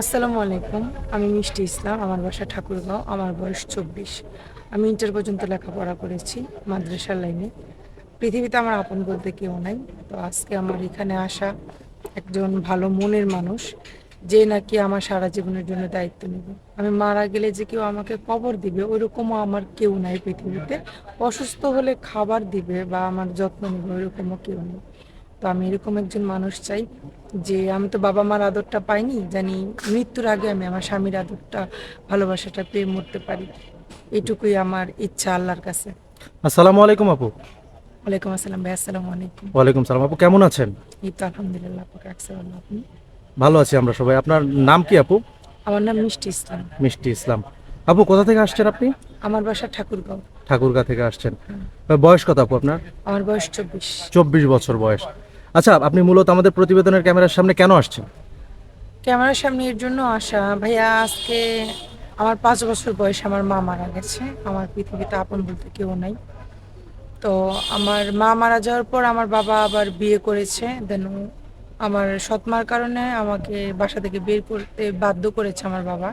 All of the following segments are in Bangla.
আসসালামু আলাইকুম, আমি মিষ্টি ইসলাম, আমার বাসা ঠাকুরগাঁও, আমার বয়স চব্বিশ। আমি ইন্টার পর্যন্ত লেখাপড়া করেছি মাদ্রাসার লাইনে। পৃথিবীতে আমার আপন বলতে কেউ নাই, তো আজকে আমার এখানে আসা একজন ভালো মনের মানুষ, যে নাকি আমার সারা জীবনের জন্য দায়িত্ব নেবে। আমি মারা গেলে যে কেউ আমাকে কবর দিবে, ওইরকমও আমার কেউ নাই পৃথিবীতে। অসুস্থ হলে খাবার দিবে বা আমার যত্ন নেবে, ওইরকমও কেউ নেই। তো আমি এরকম একজন মানুষ চাই যে আমি তো বাবা মার আদরটা পাইনি জানি মৃত্যুর আগে আমি আমার স্বামীর আদরটা ভালোবাসাটা পেয়ে মরতে পারি। এটুকুই আমার ইচ্ছা আল্লাহর কাছে। আসসালামু আলাইকুম আপু। ওয়ালাইকুম আসসালাম ভাই আসসালামু আলাইকুম। ওয়ালাইকুম সালাম আপু কেমন আছেন? এই তো আলহামদুলিল্লাহ আপনাকে রাখছে আল্লাহ আপনি? ভালো আছি আমরা সবাই। আপনার নাম কি আপু? আমার নাম মিষ্টি ইসলাম। মিষ্টি ইসলাম। আপু কোথা থেকে আসছেন আপনি? আমার বাসা ঠাকুরগাঁও। ঠাকুরগা থেকে আসছেন। বয়স কত আপু আপনার? আমার বয়স চব্বিশ। চব্বিশ বছর বয়স। আচ্ছা আপনি মূলত আমাদের প্রতিবেদনের ক্যামেরার সামনে কেন আসছেন? ক্যামেরার সামনে এর জন্য আসা। ভাইয়া, আজকে আমার পাঁচ বছর বয়সে আমার মা মারা গেছে। আমার পৃথিবীতে আপন বলতে কেউ নাই। তো আমার মা মারা যাওয়ার পর আমার বাবা আবার বিয়ে করেছে। দেন আমার সৎমার কারণে আমাকে বাসা থেকে বের করতে বাধ্য করেছে আমার বাবা।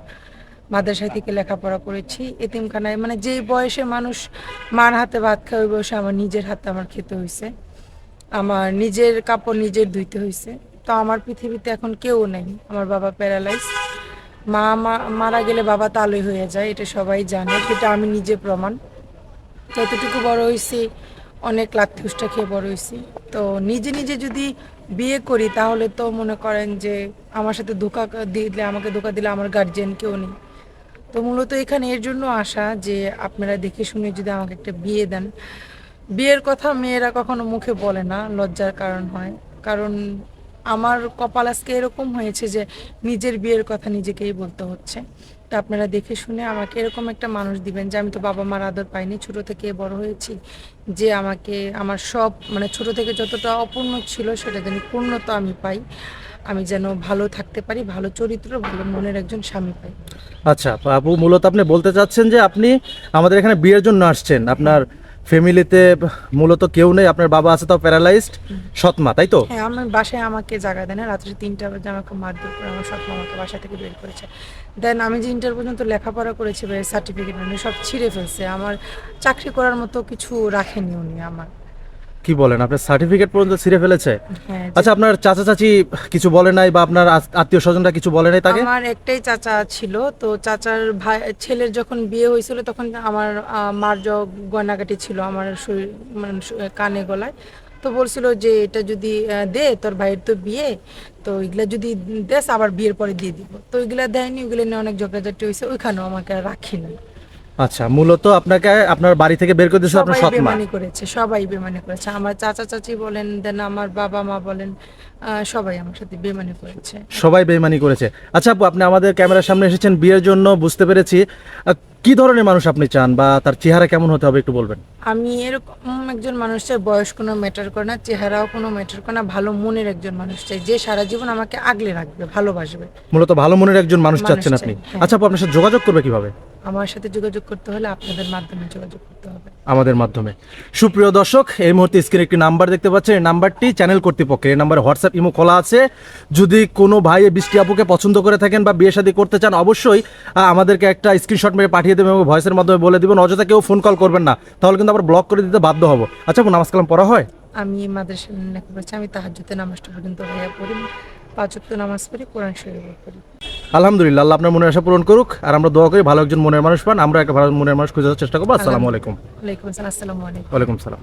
মাদ্রাসা থেকে লেখাপড়া করেছি। এতিমখানায় মানে যেই বয়সে মানুষ মার হাতে ভাত খায়, ওই বয়সে আমার নিজের হাতে আমার খেতে হয়েছে আমার নিজের কাপড় নিজের ধুইতে হয়েছে তো আমার পৃথিবীতে এখন কেউ নেই। আমার বাবা প্যারালাইজ। মা মারা গেলে বাবা তালই হয়ে যায়, এটা সবাই জানে। সেটা আমি নিজে প্রমাণ। যতটুকু বড় হয়েছি অনেক লাথুসটা খেয়ে বড় হয়েছি তো নিজে নিজে যদি বিয়ে করি, তাহলে তো মনে করেন যে আমার সাথে ধোকা দিলে, আমাকে ধোকা দিলে আমার গার্জেন কেউ নেই। তো মূলত এখানে এর জন্য আসা যে আপনারা দেখে শুনে যদি আমাকে একটা বিয়ে দেন বিয়ের কথা মেয়েরা কখনো মুখে বলে না, লজ্জার কারণ হয়। কারণ আমার কপাল আজকে এরকম হয়েছে যে নিজের বিয়ের কথা নিজেকেই বলতে হচ্ছে। তা আপনারা দেখে শুনে আমাকে এরকম একটা মানুষ দিবেন যে আমি তো বাবা মার আদর পাইনি, ছোট থেকে বড় হয়েছি, যে আমাকে, আমার সব মানে ছোট থেকে যতটা অপূর্ণ ছিল সেটা যেন পূর্ণতা আমি পাই। আমি যেন ভালো থাকতে পারি, ভালো চরিত্র, ভালো মনের একজন স্বামী পাই। আচ্ছা আপু, মূলত আপনি বলতে চাচ্ছেন যে আপনি আমাদের এখানে বিয়ের জন্য আসছেন। আপনার ফ্যামিলিতে মূলত কেউ নেই আপনার বাবা আছে তাও প্যারালাইজড সৎমা তাই তো? হ্যাঁ আমার বাসায় আমাকে জায়গা দেয় না রাত্রি তিনটা বাজে আমাকে মারধর করে আমার সৎমা আমাকে বাসা থেকে বের করেছে। দেন আমি যে ইন্টার পর্যন্ত লেখাপড়া করেছি সার্টিফিকেট উনি সব ছিঁড়ে ফেলছে আমার চাকরি করার মতো কিছু রাখেনি উনি আমার। কি বলেন? আপনার সার্টিফিকেট পর্যন্ত ছিঁড়ে ফেলেছে? হ্যাঁ আচ্ছা আপনার চাচা চাচি কিছু বলে নাই বা আপনার আত্মীয় স্বজনরা কিছু বলে নাই তাকে? আমার একটাই চাচা ছিল তো চাচার ভাই ছেলের যখন বিয়ে হয়েছিল তখন আমার মার য গয়নাগাটি ছিল আমার শরীর মানে কানে গলায়। তো বলছিল যে এটা যদি দে তোর ভাইয়ের তো বিয়ে তো এগুলা যদি দেস আবার বিয়ের পরে দিয়ে দিব। তো ওইগুলা দেয়নি ওইগুলো নিয়ে অনেক ঝগড়াঝাটি হয়েছে ওইখানেও আমাকে রাখিনি। আচ্ছা মূলত আপনাকে আপনার বাড়ি থেকে বের করে দিয়েছিল আপনার সৎমা? বেমানি করেছে সবাই বেমানি করেছে। আমার চাচা চাচি বলেন দেন আমার বাবা মা বলেন সবাই আমার সাথে বেমানি করেছে। সবাই বেইমানি করেছে। আচ্ছা আপু আপনি আমাদের ক্যামেরার সামনে এসেছেন বিয়ের জন্য বুঝতে পেরেছি। কি ধরনের মানুষ আপনি চান বা তার চেহারা কেমন হতে হবে একটু বলবেন? আমি এরকম একজন মানুষ চাই বয়স কোনো ম্যাটার করে না চেহারাও কোনো ম্যাটার করে না ভালো মনের একজন মানুষ চাই যে সারা জীবন আমাকে আগলে রাখবে ভালোবাসবে। মূলত ভালো মনের একজন মানুষ মানুষ চাচ্ছেন আপনি। হ্যাঁ। আচ্ছা আপু আপনার সাথে যোগাযোগ করবে কীভাবে? আমার সাথে যোগাযোগ করতে হলে আপনাদের মাধ্যমে যোগাযোগ করতে হবে। আমাদের মাধ্যমে। সুপ্রিয় দর্শক এই মুহূর্তে স্ক্রিনে একটি নাম্বার দেখতে পাচ্ছেন। এই নাম্বারটি চ্যানেল কর্তৃপক্ষের। এই নাম্বারে হোয়াটসঅ্যাপ ইমো খোলা আছে। যদি কোনো ভাই বৃষ্টি আপুকে পছন্দ করে থাকেন বা বিয়ে শাদী করতে চান অবশ্যই আমাদেরকে একটা স্ক্রিনশট মেরে পাঠিয়ে দেবেন এবং ভয়েসের মাধ্যমে বলে দেবেন। অযথা কেউ ফোন কল করবেন না। তাহলে কিন্তু আবার ব্লক করে দিতে বাধ্য হব। আচ্ছা নামাজ কালাম পড়া হয়? আমি মাদ্রাসা লেখা করেছি আমি তাহাজ্জুতে নামাজটা পর্যন্ত ভাইয়া পড়ি। পাঁচ ওয়াক্ত নামাজ পড়ি কোরআন শরীফ পড়ি। আলহামদুলিল্লাহ আল্লাহ আপনার মনের আশা পূরণ করুক আর আমরা দোয়া করি ভালো একজন মনের মানুষ পান। আমরা একটা ভালো মনের মানুষ খুঁজে চেষ্টা করব। আসসালামু আলাইকুম। আসসালাম আসসালামু আলাইকুম। ওয়ালাইকুম সালাম।